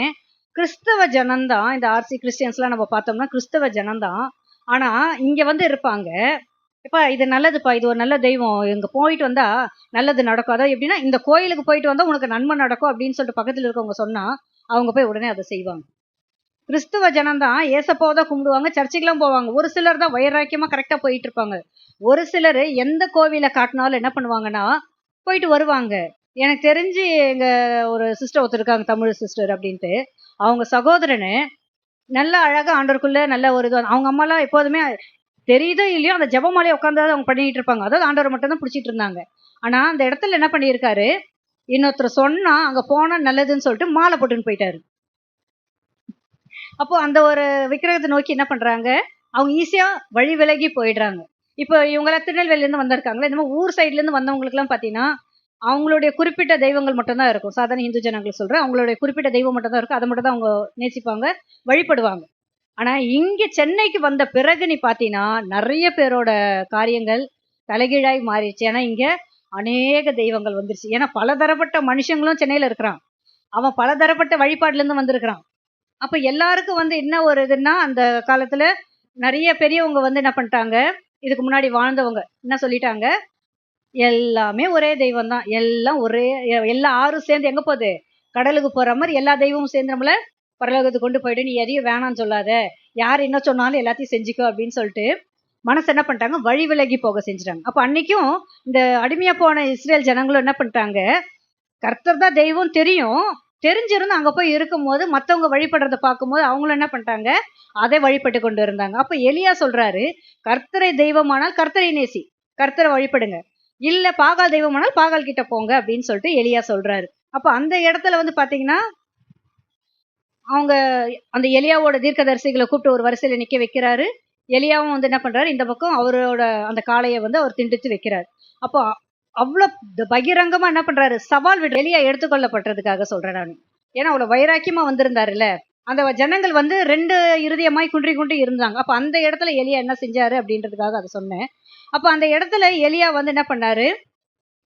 கிறிஸ்தவ ஜனந்தான் இந்த ஆர்சி கிறிஸ்டியன்ஸ்லாம் நம்ம பார்த்தோம்னா கிறிஸ்தவ ஜனந்தான் ஆனால் இங்கே வந்து இருப்பாங்க. இப்போ இது நல்லதுப்பா இது ஒரு நல்ல தெய்வம். இங்கே போயிட்டு வந்தால் நல்லது நடக்கும். அதாவது எப்படின்னா இந்த கோயிலுக்கு போயிட்டு வந்தால் உனக்கு நன்மை நடக்கும் அப்படின்னு சொல்லிட்டு பக்கத்தில் இருக்கவங்க சொன்னால் அவங்க போய் உடனே அதை செய்வாங்க. கிறிஸ்துவ ஜனம் தான் ஏசப்பாவை தான் கும்பிடுவாங்க சர்ச்சுக்கெல்லாம் போவாங்க. ஒரு சிலர் தான் வைராக்கியமாக கரெக்டாக போயிட்டு இருப்பாங்க. ஒரு சிலர் எந்த கோவிலை காட்டினாலும் என்ன பண்ணுவாங்கன்னா போயிட்டு வருவாங்க. எனக்கு தெரிஞ்சு எங்கள் ஒரு சிஸ்டர் ஒருத்தர் இருக்காங்க தமிழ் சிஸ்டர் அப்படின்ட்டு. அவங்க சகோதரனு நல்ல அழகாக ஆண்டவருக்குள்ளே நல்ல ஒரு இது அவங்க அம்மாலாம் எப்போதுமே தெரியுதோ இல்லையோ அந்த ஜெபமாலையை உட்காந்தாவது அவங்க பண்ணிட்டு இருப்பாங்க. அதாவது ஆண்டவரை மட்டும் தான் பிடிச்சிட்டு இருந்தாங்க. ஆனால் அந்த இடத்துல என்ன பண்ணியிருக்காரு? இன்னொருத்தர் சொன்னா அங்கே போனால் நல்லதுன்னு சொல்லிட்டு மாலை போட்டுன்னு போயிட்டாரு. அப்போ அந்த ஒரு விக்கிரகத்தை நோக்கி என்ன பண்ணுறாங்க அவங்க ஈஸியாக வழி விலகி போயிடுறாங்க. இப்போ இவங்களாம் திருநெல்வேலியிலேருந்து வந்திருக்காங்களே? இந்த மாதிரி ஊர் சைட்லேருந்து வந்தவங்களுக்குலாம் பார்த்தீங்கன்னா அவங்களுடைய குறிப்பிட்ட தெய்வங்கள் மட்டும்தான் இருக்கும். சாதாரண இந்து ஜனங்கள் சொல்கிறேன் அவங்களுடைய குறிப்பிட்ட தெய்வம் மட்டும் தான் இருக்கும். அதை மட்டும் தான் அவங்க நேசிப்பாங்க வழிபடுவாங்க. ஆனால் இங்கே சென்னைக்கு வந்த பிறகு நீ பார்த்தீங்கன்னா நிறைய பேரோட காரியங்கள் தலைகீழாய் மாறிடுச்சு. ஏன்னா இங்கே அநேக தெய்வங்கள் வந்துருச்சு. ஏன்னா பலதரப்பட்ட மனுஷங்களும் சென்னையில் இருக்கிறான். அவன் பலதரப்பட்ட வழிபாடுலேருந்து வந்திருக்கிறான். அப்போ எல்லாருக்கும் வந்து என்ன ஒரு இதுன்னா அந்த காலத்தில் நிறைய பெரியவங்க வந்து என்ன பண்ணிட்டாங்க இதுக்கு முன்னாடி வாழ்ந்தவங்க என்ன சொல்லிட்டாங்க எல்லாமே ஒரே தெய்வம் தான் எல்லாம் ஒரே எல்லா ஆறும் சேர்ந்து எங்க போகுது? கடலுக்கு போற மாதிரி எல்லா தெய்வமும் சேர்ந்து நம்மள பரலோகத்துக்கு கொண்டு போயிட்டு நீ எதையும் வேணாம்னு சொல்லாத. யார் என்ன சொன்னாலும் எல்லாத்தையும் செஞ்சுக்கோ அப்படின்னு சொல்லிட்டு மனசு என்ன பண்ணிட்டாங்க? வழி விலகி போக செஞ்சுட்டாங்க. அப்ப அன்னைக்கும் இந்த அடிமையா போன இஸ்ரேல் ஜனங்களும் என்ன பண்ணிட்டாங்க? கர்த்தர் தான் தெய்வம் தெரியும். தெரிஞ்சிருந்து அங்க போய் இருக்கும்போது மத்தவங்க வழிபடுறத பார்க்கும்போது அவங்களும் என்ன பண்ணிட்டாங்க? அதை வழிபட்டு கொண்டு இருந்தாங்க. அப்ப எலியா சொல்றாரு கர்த்தரை தெய்வமானால் கர்த்தரை நேசி. கர்த்தரை வழிபடுங்க. இல்ல பாகால் தெய்வமானால் பாகால் கிட்ட போங்க அப்படின்னு சொல்லிட்டு எலியா சொல்றாரு. அப்ப அந்த இடத்துல வந்து பாத்தீங்கன்னா அவங்க அந்த எலியாவோட தீர்க்கதரிசிகளை கூப்பிட்டு ஒரு வரிசையில நிக்க வைக்கிறாரு. எலியாவும் வந்து என்ன பண்றாரு? இந்த பக்கம் அவரோட அந்த காளையை வந்து அவர் திண்டித்து வைக்கிறார். அப்போ அவ்வளவு பகிரங்கமா என்ன பண்றாரு? சவால் விட எலியா எடுத்துக்கொள்ளப்பட்டதுக்காக சொல்றேன் நான். ஏன்னா அவ்வளவு வைராக்கியமா வந்திருந்தாருல்ல. அந்த ஜனங்கள் வந்து ரெண்டு இருதயமாய் குன்றி குன்றி இருந்தாங்க. அப்ப அந்த இடத்துல எலியா என்ன செஞ்சாரு அப்படின்றதுக்காக அதை சொன்னேன். அப்ப அந்த இடத்துல எலியா வந்து என்ன பண்ணாரு?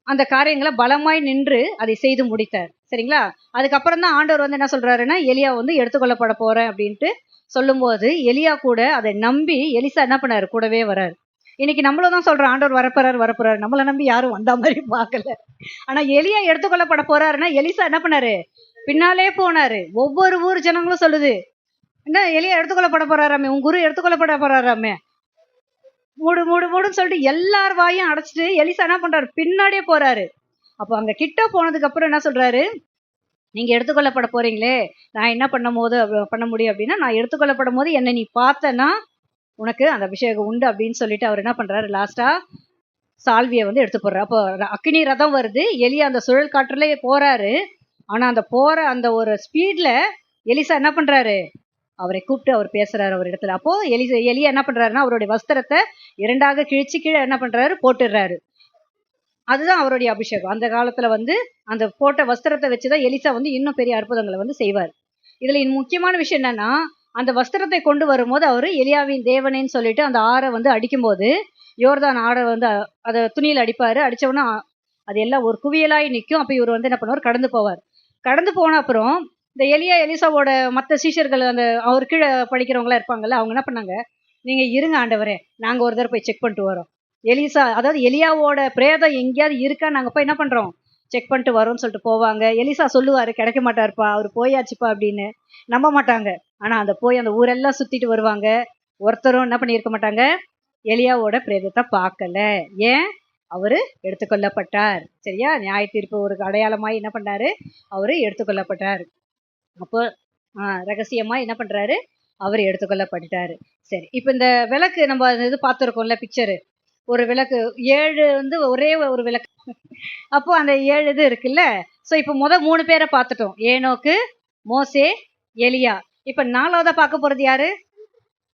அந்த காரியங்களை பலமாய் நின்று அதை செய்து முடித்தார். சரிங்களா? அதுக்கப்புறம் தான் ஆண்டவர் வந்து என்ன சொல்றாருன்னா எலியா வந்து எடுத்துக்கொள்ளப்பட போறேன் அப்படின்ட்டு சொல்லும்போது எலியா கூட அதை நம்பி எலிசா என்ன பண்ணாரு? கூடவே வராரு. இன்னைக்கு நம்மளும் தான் சொல்றோம் ஆண்டவர் வரப்போறாரு வரப்போறாரு. நம்மளை நம்பி யாரும் வந்த மாதிரி பார்க்கல. ஆனா எலியா எடுத்துக்கொள்ளப்பட போறாருன்னா எலிசா என்ன பண்ணாரு? பின்னாலே போனாரு. ஒவ்வொரு ஊர் ஜனங்களும் சொல்லுது என்ன எலியா எடுத்துக்கொள்ளப்பட போறாராமே? உன் குரு எடுத்துக்கொள்ளப்பட போறாராமே? மூடு மூடு மூடுன்னு சொல்லிட்டு எல்லார் வாயும் அடைச்சிட்டு எலிசா என்ன பண்றாரு? பின்னாடியே போறாரு. அப்போ அங்க கிட்ட போனதுக்கு அப்புறம் என்ன சொல்றாரு? நீங்க எடுத்துக்கொள்ளப்பட போறீங்களே. நான் என்ன பண்ணும் போது பண்ண முடியும் அப்படின்னா நான் எடுத்துக்கொள்ளப்படும் போது என்னை நீ பார்த்தனா உனக்கு அந்த அபிஷேகம் உண்டு அப்படின்னு சொல்லிட்டு அவர் என்ன பண்றாரு? லாஸ்டா சால்வியை வந்து எடுத்து போடுறாரு. அப்போ அக்னி ரதம் வருது. எலி அந்த சுழல் காற்றுலயே போறாரு. ஆனா அந்த போற அந்த ஒரு ஸ்பீட்ல எலிசா என்ன பண்றாரு? அவரை கூப்பிட்டு அவர் பேசுறாரு அவர் இடத்துல. அப்போ எலி எலியா என்ன பண்றாருன்னா அவருடைய வஸ்திரத்தை இரண்டாக கிழிச்சு கீழே என்ன பண்றாரு? போட்டுடுறாரு. அதுதான் அவருடைய அபிஷேகம். அந்த காலத்துல வந்து அந்த போட்ட வஸ்திரத்தை வச்சுதான் எலிசா வந்து இன்னும் பெரிய அற்புதங்களை வந்து செய்வார். இதுல முக்கியமான விஷயம் என்னன்னா அந்த வஸ்திரத்தை கொண்டு வரும்போது அவர் எலியாவின் தேவனேன்னு சொல்லிட்டு அந்த ஆறை வந்து அடிக்கும்போது யோர்தான் ஆடை வந்து அதை துணியில் அடிப்பாரு. அடிச்சவொன்னே அது எல்லாம் ஒரு குவியலாய் நிற்கும். அப்போ இவர் வந்து என்ன பண்ணுவார்? கடந்து போவார். கடந்து போன அப்புறம் இந்த எலியா எலிசாவோட மற்ற சீஷர்கள் அந்த அவர் கீழே படிக்கிறவங்களாம் இருப்பாங்கல்ல அவங்க என்ன பண்ணாங்க? நீங்க இருங்க ஆண்டவரே நாங்க ஒரு தடவை போய் செக் பண்ணிட்டு வரோம். எலிசா அதாவது எலியாவோட பிரேதம் எங்கேயாவது இருக்கா? நாங்க போய் என்ன பண்றோம்? செக் பண்ணிட்டு வரோம்னு சொல்லிட்டு போவாங்க. எலிசா சொல்லுவாரு கிடைக்க மாட்டாருப்பா அவர் போயாச்சுப்பா அப்படின்னு. நம்ப மாட்டாங்க. ஆனா அந்த போய் அந்த ஊரெல்லாம் சுத்திட்டு வருவாங்க. ஒருத்தரும் என்ன பண்ணியிருக்க மாட்டாங்க? எலியாவோட பிரேதத்தை பார்க்கல. ஏன்? அவரு எடுத்துக்கொள்ளப்பட்டார். சரியா? நியாய தீர்ப்பு ஒரு அடையாளமாய் என்ன பண்ணாரு? அவரு எடுத்துக்கொள்ளப்பட்டார். அப்போ ஆஹ் ரகசியமா என்ன பண்றாரு? அவர் எடுத்துக்கொள்ளப்பட்டுட்டாரு. சரி இப்போ இந்த விளக்கு நம்ம அந்த இது பார்த்துருக்கோம்ல பிக்சரு ஒரு விளக்கு ஏழு வந்து ஒரே ஒரு விளக்கு. அப்போ அந்த ஏழு இது இருக்குல்ல? ஸோ இப்போ முத மூணு பேரை பார்த்துட்டோம். ஏனோக்கு மோசே எலியா. இப்போ நாலாவதா பார்க்க போறது யாரு?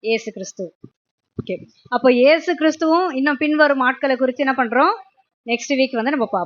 ஏசு கிறிஸ்து. ஓகே அப்போ ஏசு கிறிஸ்துவும் இன்னும் பின்வரும் ஆட்களை குறித்து என்ன பண்றோம்? நெக்ஸ்ட் வீக் வந்து நம்ம பார்ப்போம்.